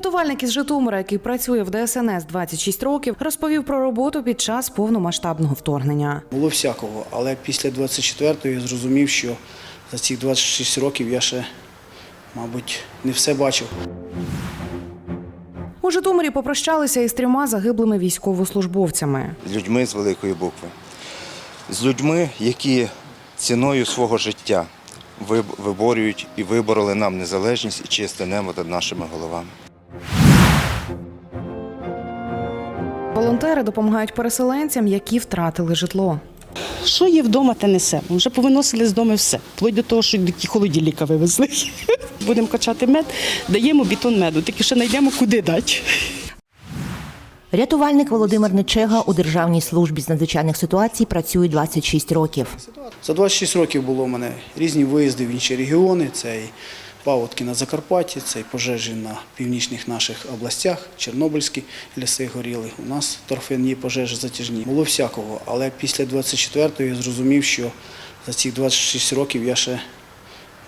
Рятувальник із Житомира, який працює в ДСНС 26 років, розповів про роботу під час повномасштабного вторгнення. Було всякого, але після 24-го я зрозумів, що за ці 26 років я ще, мабуть, не все бачив. У Житомирі попрощалися із трьома загиблими військовослужбовцями. з людьми з великої букви, з людьми, які ціною свого життя виборюють і вибороли нам незалежність і чисте небо над нашими головами. Волонтери допомагають переселенцям, які втратили житло. Що є вдома, те несемо. Вже повиносили з дому все. Вплоть до того, що такі холодильника вивезли. Будемо качати мед, даємо бітон меду, тільки ще знайдемо, куди дати. Рятувальник Володимир Нечега у Державній службі з надзвичайних ситуацій працює 26 років. За 26 років було в мене різні виїзди в інші регіони. Це і паводки на Закарпатті, це і пожежі на північних наших областях, Чорнобильські ліси горіли. У нас торфяні пожежі затяжні. Було всякого, але після 24-го я зрозумів, що за ці 26 років я ще,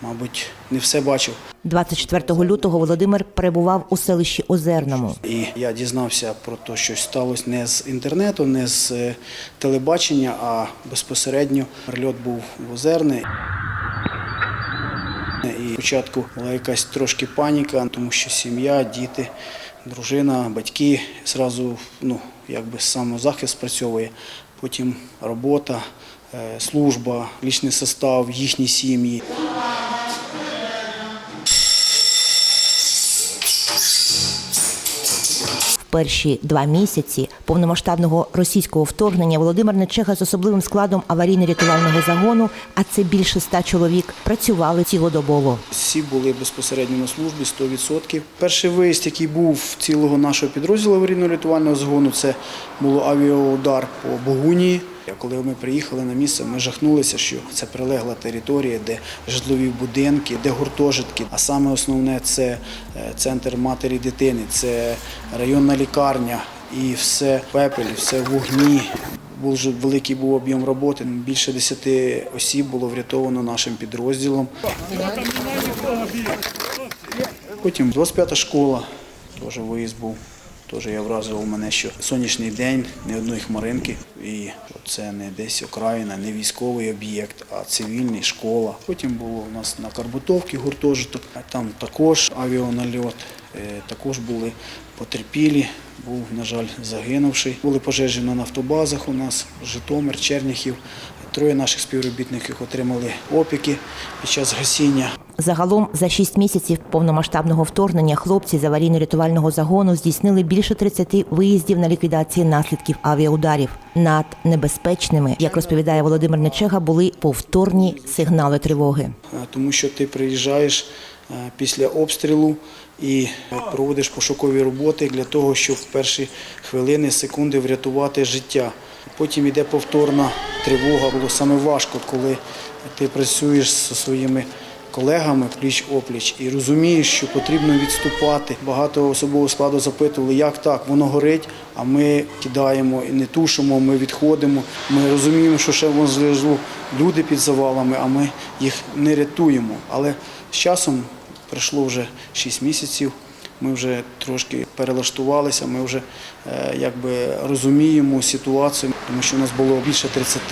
мабуть, не все бачив. 24 лютого Володимир перебував у селищі Озерному. І я дізнався про те, що сталося не з інтернету, не з е, телебачення, а безпосередньо прильот був в Озерне. Спочатку була якась трошки паніка, тому що сім'я, діти, дружина, батьки зразу ну, якби самозахист спрацьовує. Потім робота, е, служба, лічний состав, їхні сім'ї. Перші два місяці повномасштабного російського вторгнення Володимир Нечега з особливим складом аварійно-рятувального загону, а це більше ста чоловік, працювали цілодобово. Всі були безпосередньо на службі 100%. Перший виїзд, який був цілого нашого підрозділу аварійно-рятувального загону, це було авіаудар по Богунії. Коли ми приїхали на місце, ми жахнулися, що це прилегла територія, де житлові будинки, де гуртожитки. А саме основне це е, центр матері дитини, це районна лікарня і все в пепелі, все вогні. Дуже великий був об'єм роботи. Більше 10 осіб було врятовано нашим підрозділом. Потім 25-та школа, теж виїзд був. Теж я вразив мене, що сонячний день, ні одної хмаринки. І це не десь окраїна, не військовий об'єкт, а цивільний, школа. Потім було у нас на Карбутовці гуртожиток, а там також авіанальот, е, також були потерпілі, був, на жаль, загинувший. Були пожежі на нафтобазах у нас, Житомир, Черняхів. Троє наших співробітників отримали опіки під час гасіння. Загалом за 6 місяців повномасштабного вторгнення хлопці з аварійно-рятувального загону здійснили більше 30 виїздів на ліквідації наслідків авіаударів. Над небезпечними, як розповідає Володимир Нечега, були повторні сигнали тривоги. Е, тому що ти приїжджаєш е, після обстрілу і е, проводиш пошукові роботи для того, щоб в перші хвилини, секунди врятувати життя. Потім йде повторна тривога. Було саме важко, коли ти працюєш зі своїми колегами пліч опліч і розумієш, що потрібно відступати. Багато особового складу запитували, як так, воно горить, а ми кидаємо і не тушимо, ми відходимо. Ми розуміємо, що ще воно внизу люди під завалами, а ми їх не рятуємо. Але з часом пройшло вже 6 місяців. Ми вже трошки перелаштувалися, ми вже е, якби розуміємо ситуацію, тому що у нас було більше 30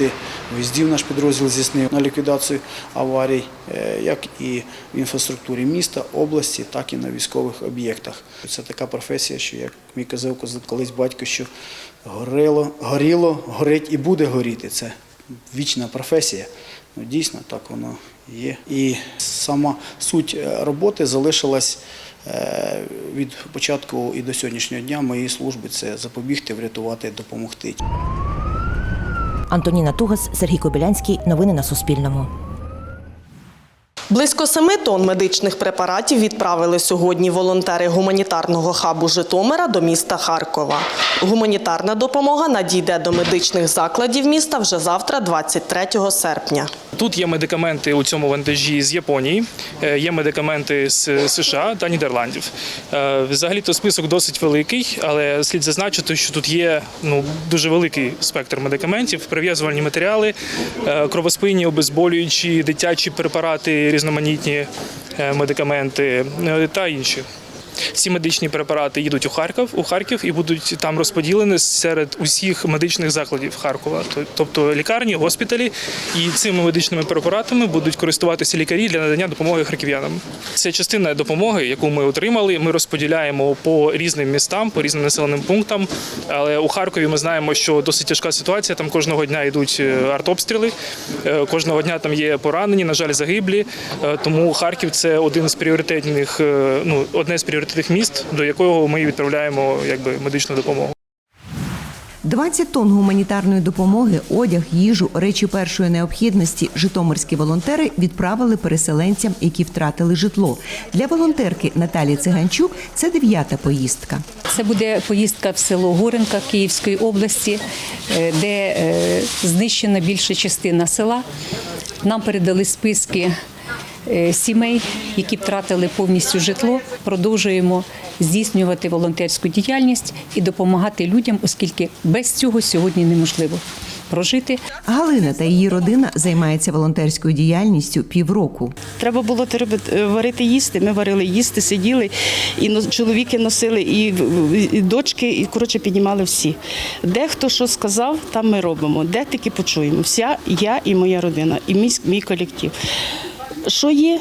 виїздів наш підрозділ здійснив на ліквідацію аварій, е, як і в інфраструктурі міста, області, так і на військових об'єктах. Це така професія, що як мій казав колись батько, що горіло, горіло, горить і буде горіти. Це вічна професія. Ну, дійсно, так воно є. І сама суть е, роботи залишилась е, від початку і до сьогоднішнього дня моєї служби це запобігти, врятувати, допомогти. Антоніна Тугас, Сергій Кобілянський. Новини на Суспільному. Близько семи тонн медичних препаратів відправили сьогодні волонтери гуманітарного хабу Житомира до міста Харкова. Гуманітарна допомога надійде до медичних закладів міста вже завтра, 23 серпня. Тут є медикаменти у цьому вантажі з Японії, е, є медикаменти з США та Нідерландів. Е, Взагалі-то список досить великий, але слід зазначити, що тут є ну дуже великий спектр медикаментів, прив'язувальні матеріали, е, кровоспинні, обезболюючі, дитячі препарати, різноманітні медикаменти та інші. Ці медичні препарати їдуть у Харків, у Харків і будуть там розподілені серед усіх медичних закладів Харкова, тобто лікарні, госпіталі. І цими медичними препаратами будуть користуватися лікарі для надання допомоги харків'янам. Це частина допомоги, яку ми отримали. Ми розподіляємо по різним містам, по різним населеним пунктам. Але у Харкові ми знаємо, що досить тяжка ситуація. Там кожного дня йдуть е, артобстріли, е, кожного дня там є поранені, на жаль, загиблі. Е, Тому Харків це один з пріоритетних, ну одне з пріоритетних міст, до якого ми відправляємо якби медичну допомогу. 20 тонн гуманітарної допомоги, одяг, їжу, речі першої необхідності житомирські волонтери відправили переселенцям, які втратили житло. Для волонтерки Наталі Циганчук це дев'ята поїздка. Це буде поїздка в село Горенка Київської області, е, де е, знищена більша частина села. Нам передали списки сімей, які втратили повністю житло. Продовжуємо здійснювати волонтерську діяльність і допомагати людям, оскільки без цього сьогодні неможливо прожити. Галина та її родина займається волонтерською діяльністю півроку. Треба було е, варити їсти. Ми варили їсти, сиділи, і чоловіки носили, і, і дочки, і коротше піднімали всі. Де хто що сказав, там ми робимо. Де тільки почуємо. Вся я і моя родина, і мій, мій колектив. Що є,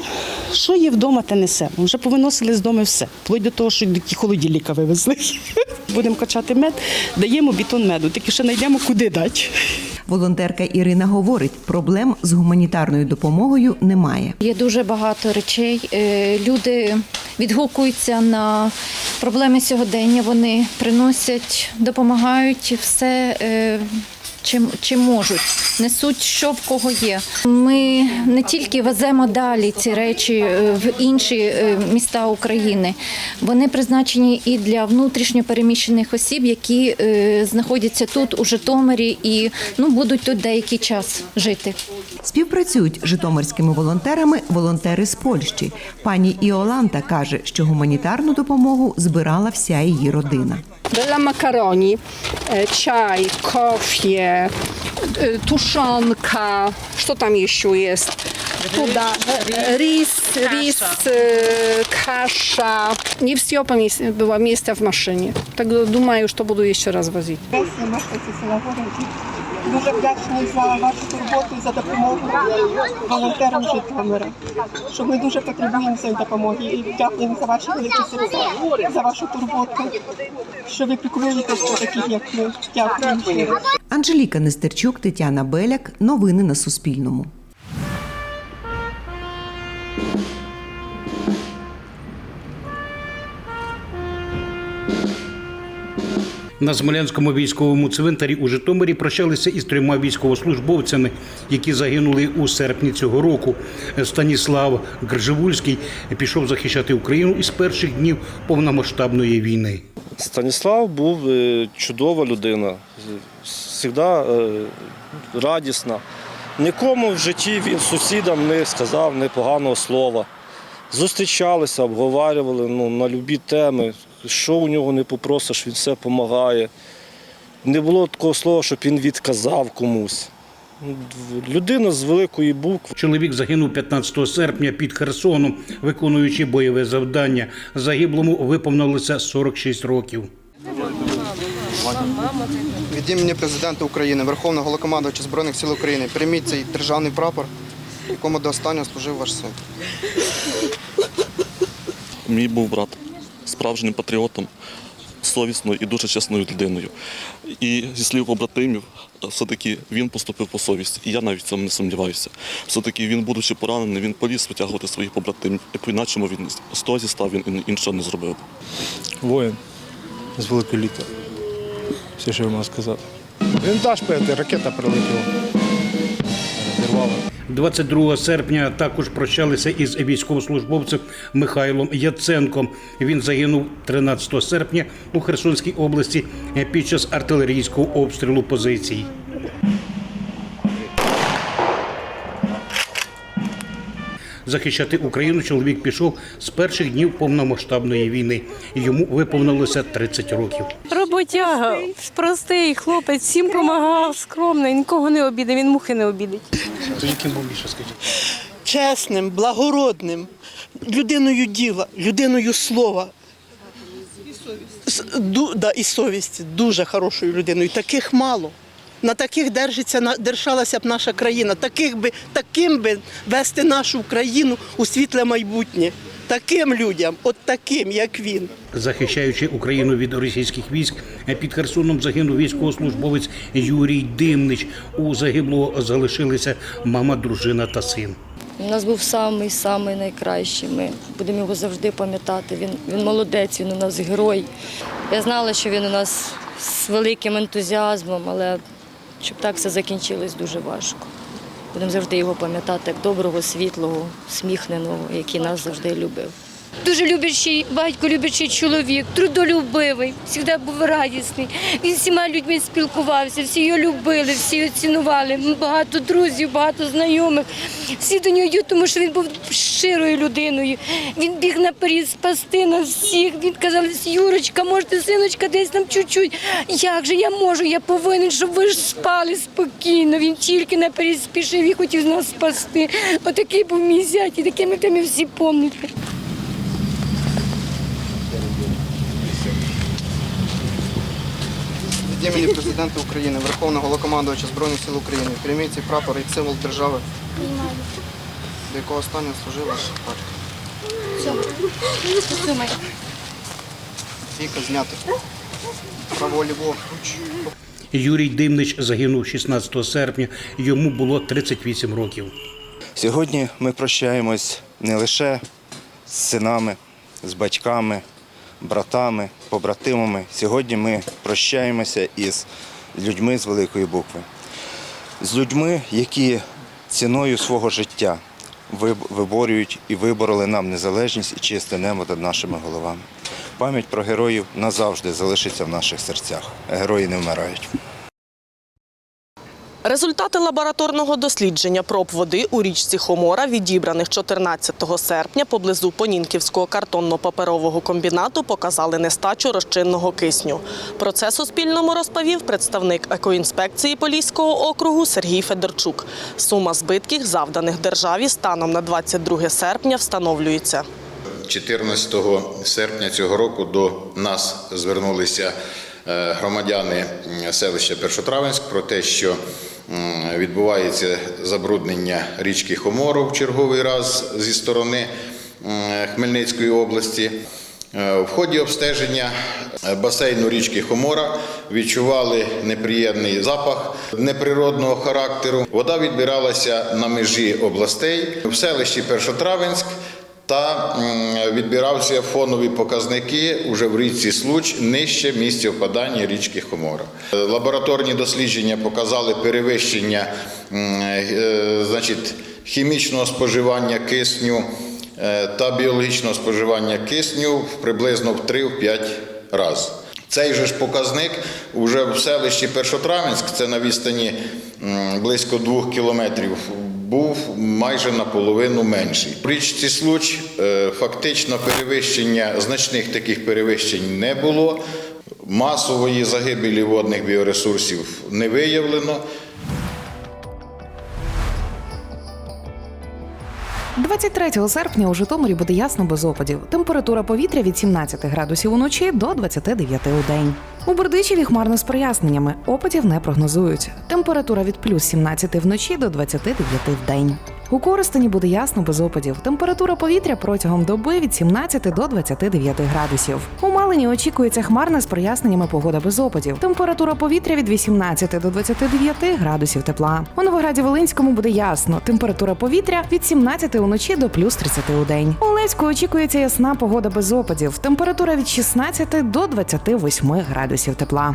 що є вдома, те несемо. Вже повиносили з дому все. Вплоть до того, що такі холодильника вивезли. Будемо качати мед, даємо бітон меду, тільки ще знайдемо, куди дати. Волонтерка Ірина говорить, проблем з гуманітарною допомогою немає. Є дуже багато речей. Е, Люди відгукуються на проблеми сьогодення. Вони приносять, допомагають все. Чим, чим можуть, несуть, що в кого є. Ми не тільки веземо далі ці речі е, в інші е, міста України. Вони призначені і для внутрішньо переміщених осіб, які е, знаходяться тут у Житомирі і ну будуть тут деякий час жити. Співпрацюють з житомирськими волонтерами волонтери з Польщі. Пані Іоланта каже, що гуманітарну допомогу збирала вся її родина. Dla makaroni, e, czaj, Y, tuszonka, co tam jeszcze jest? Tuda, ris, e, ris, kasza. Y, kasza. Nie wstiopa była miejsca w maszynie. Tak do duma już to budu jeszcze raz wozić. Właśnie masz taki Дуже вдячні за вашу турботу і за допомогу волонтерам Житомира. Що ми дуже потребуємо цієї допомоги. І дякуємо за ваші великі серця, за вашу турботу, що ви піклуєтесь про таких, як ми. Дякуємо. Анжеліка Нестерчук, Тетяна Беляк. Новини на Суспільному. На Смолянському військовому цвинтарі у Житомирі прощалися із трьома військовослужбовцями, які загинули у серпні цього року. Станіслав Грживульський пішов захищати Україну із перших днів повномасштабної війни. Станіслав був е, чудова людина, завжди е, радісна. Нікому в житті він сусідам не сказав непоганого слова. Зустрічалися, обговорювали ну, на любі теми. Що у нього не попросиш, він все допомагає. Не було такого слова, щоб він відказав комусь. Людина з великої букви. Чоловік загинув 15 серпня під Херсоном, виконуючи бойове завдання. Загиблому виповнилося 46 років. Від імені президента України, Верховного Головнокомандувача Збройних сил України, прийміть цей державний прапор, якому до останнього служив ваш син. Мій був брат справжнім патріотом, совісною і дуже чесною людиною. І зі слів побратимів, все-таки він поступив по совісті. І я навіть в цьому не сумніваюся. Все-таки він, будучи поранений, він поліз витягувати своїх побратимів. І по-іначому він з того зістав, він іншого не зробив. Воїн з великої літери. Все, що я можу сказати. Вінтаж п'ятий, ракета прилетіла. Зірвала. 22 серпня також прощалися із військовослужбовцем Михайлом Яценком. Він загинув 13 серпня у Херсонській області під час артилерійського обстрілу позицій. Захищати Україну чоловік пішов з перших днів повномасштабної війни. Йому виповнилося 30 років. Роботяга, простий хлопець, всім допомагав, скромний, нікого не обідає, він мухи не обідить. То яким був більше скажіть? Чесним, благородним, людиною діла, людиною слова. С- ду- да, і совість дуже хорошою людиною. Таких мало. На таких держиться на- держалася б наша країна. Таких би, таким би вести нашу країну у світле майбутнє. Таким людям, от таким, як він. Захищаючи Україну від російських військ, під Херсоном загинув військовослужбовець Юрій Димнич. У загиблого залишилися мама, дружина та син. У нас був самий самий найкращий. Ми будемо його завжди пам'ятати. Він, він молодець, він у нас герой. Я знала, що він у нас з великим ентузіазмом, але щоб так все закінчилось, дуже важко. Будемо завжди його пам'ятати як доброго, світлого, сміхненого, який нас завжди любив. Дуже люблячий батько, люблячий чоловік, трудолюбивий, завжди був радісний. Він всіма людьми спілкувався, всі його любили, всі його цінували. Багато друзів, багато знайомих. Всі до нього йдуть, тому що він був щирою людиною. Він біг наперед спасти нас всіх. Він казав, Юрочка, можете, синочка, десь там чуть-чуть. Як же я можу? Я повинен, щоб ви ж спали спокійно. Він тільки наперед спішив і хотів нас спасти. Отакий був мій зять, і такими тими всі пам'ятають. Від імені президента України, Верховного Головнокомандувача Збройних сил України, прийміть цей прапор як символ держави, до якого останнього служила батько. Фіка зняти. Право ліво. Юрій Димнич загинув 16 серпня. Йому було 38 років. Сьогодні ми прощаємось не лише з синами, з батьками, братами, побратимами. Сьогодні ми прощаємося із людьми з великої букви, з людьми, які ціною свого життя виборюють і вибороли нам незалежність і чисте небо над нашими головами. Пам'ять про героїв назавжди залишиться в наших серцях. Герої не вмирають. Результати лабораторного дослідження проб води у річці Хомора, відібраних 14 серпня поблизу Понінківського картонно-паперового комбінату, показали нестачу розчинного кисню. Про це Суспільному розповів представник екоінспекції Поліського округу Сергій Федорчук. Сума збитків, завданих державі станом на 22 серпня, встановлюється. 14 серпня цього року до нас звернулися е, громадяни селища Першотравенськ про те, що відбувається забруднення річки Хомору в черговий раз зі сторони Хмельницької області. Е, В ході обстеження е, басейну річки Хомора відчували неприємний запах неприродного характеру. Вода відбиралася на межі областей в селищі Першотравенськ та відбирався фонові показники уже в річці Случ нижче місця впадання річки Хомора. Лабораторні дослідження показали перевищення е, значить, хімічного споживання кисню е, та біологічного споживання кисню приблизно в 3-5 разів. Цей же ж показник уже в селищі Першотравенськ, це на відстані близько двох кілометрів, був майже наполовину менший. При річці Случ е, фактично перевищення, значних таких перевищень не було. Масової загибелі водних біоресурсів не виявлено. 23 серпня у Житомирі буде ясно без опадів. Температура повітря від 17 градусів уночі до 29 у день. У Бердичеві хмарно з проясненнями. Опадів не прогнозують. Температура від плюс 17 вночі до 29 в день. У Коростені буде ясно без опадів. Температура повітря протягом доби від 17 до 29 градусів. У Малині очікується хмарна з проясненнями погода без опадів. Температура повітря від 18 до 29 градусів тепла. У Новограді Волинському буде ясно. Температура повітря від 17 уночі до плюс 30 у день. У Олеську очікується ясна погода без опадів. Температура від 16 до 28 градусів тепла.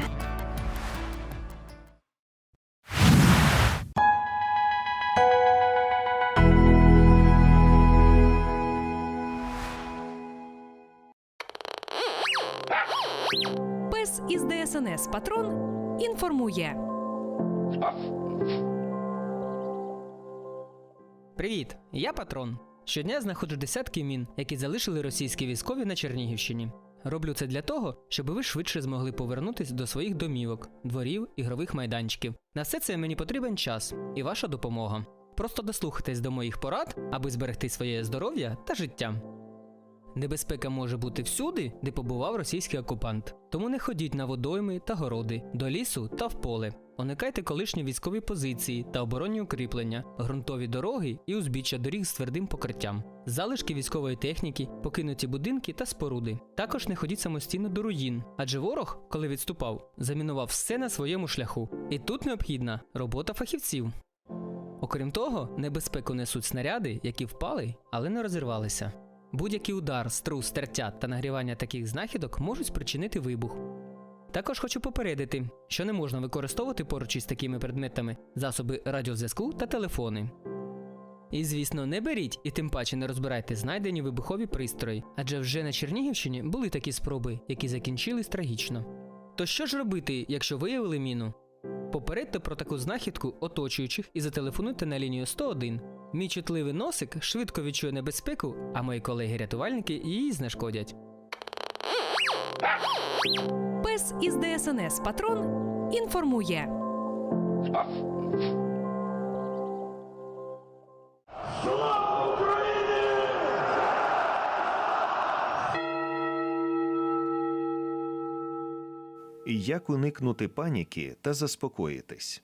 Інформує. Привіт, я патрон. Щодня знаходжу десятки мін, які залишили російські військові на Чернігівщині. Роблю це для того, щоб ви швидше змогли повернутися до своїх домівок, дворів, ігрових майданчиків. На все це мені потрібен час і ваша допомога. Просто дослухайтесь до моїх порад, аби зберегти своє здоров'я та життя. Небезпека може бути всюди, де побував російський окупант. Тому не ходіть на водойми та городи, до лісу та в поле. Уникайте колишні військові позиції та оборонні укріплення, ґрунтові дороги і узбіччя доріг з твердим покриттям, залишки військової техніки, покинуті будинки та споруди. Також не ходіть самостійно до руїн, адже ворог, коли відступав, замінував все на своєму шляху. І тут необхідна робота фахівців. Окрім того, небезпеку несуть снаряди, які впали, але не розірвалися. Будь-який удар, струс, тертя та нагрівання таких знахідок можуть спричинити вибух. Також хочу попередити, що не можна використовувати поруч із такими предметами засоби радіозв'язку та телефони. І звісно, не беріть і тим паче не розбирайте знайдені вибухові пристрої, адже вже на Чернігівщині були такі спроби, які закінчились трагічно. То що ж робити, якщо виявили міну? Попередьте про таку знахідку оточуючих і зателефонуйте на лінію 101. Мій чутливий носик швидко відчує небезпеку, а мої колеги-рятувальники її знешкодять. Пес із ДСНС Патрон інформує. Як уникнути паніки та заспокоїтись?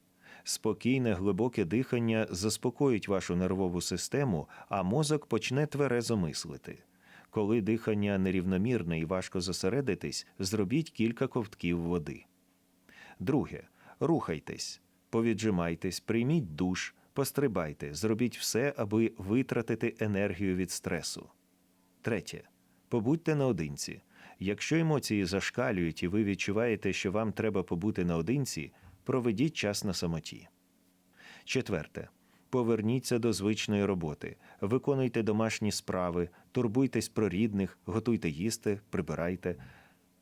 Спокійне глибоке дихання заспокоїть вашу нервову систему, а мозок почне тверезо мислити. Коли дихання нерівномірне і важко зосередитись, зробіть кілька ковтків води. Друге. Рухайтесь, повіджимайтесь, прийміть душ, пострибайте, зробіть все, аби витратити енергію від стресу. Третє. Побудьте наодинці. Якщо емоції зашкалюють і ви відчуваєте, що вам треба побути наодинці, проведіть час на самоті. Четверте. Поверніться до звичної роботи, виконуйте домашні справи, турбуйтесь про рідних, готуйте їсти, прибирайте.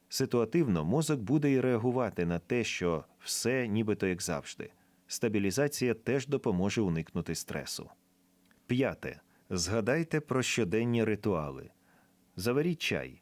Ситуативно мозок буде і реагувати на те, що все нібито як завжди. Стабілізація теж допоможе уникнути стресу. П'яте. Згадайте про щоденні ритуали. Заваріть чай,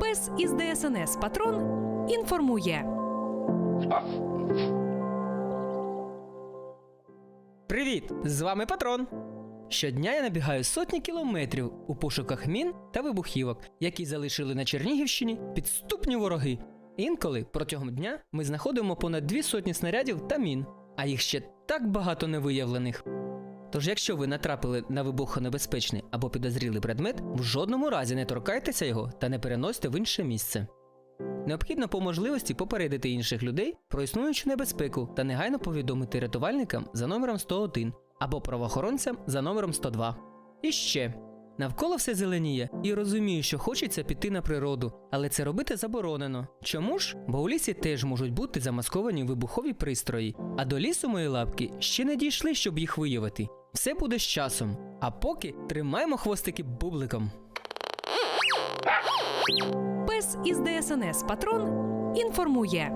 Пес із ДСНС Патрон інформує. Привіт! З вами патрон. Щодня я набігаю сотні кілометрів у пошуках мін та вибухівок, які залишили на Чернігівщині підступні вороги. Інколи протягом дня ми знаходимо понад дві сотні снарядів та мін, а їх ще так багато невиявлених. Тож, якщо ви натрапили на вибухонебезпечний або підозрілий предмет, в жодному разі не торкайтеся його та не переносьте в інше місце. Необхідно по можливості попередити інших людей про існуючу небезпеку та негайно повідомити рятувальникам за номером 101 або правоохоронцям за номером 102. І ще навколо все зеленіє, і розумію, що хочеться піти на природу, але це робити заборонено. Чому ж? Бо у лісі теж можуть бути замасковані вибухові пристрої, а до лісу мої лапки ще не дійшли, щоб їх виявити. Все буде з часом. А поки тримаємо хвостики бубликом. Пес із ДСНС Патрон інформує.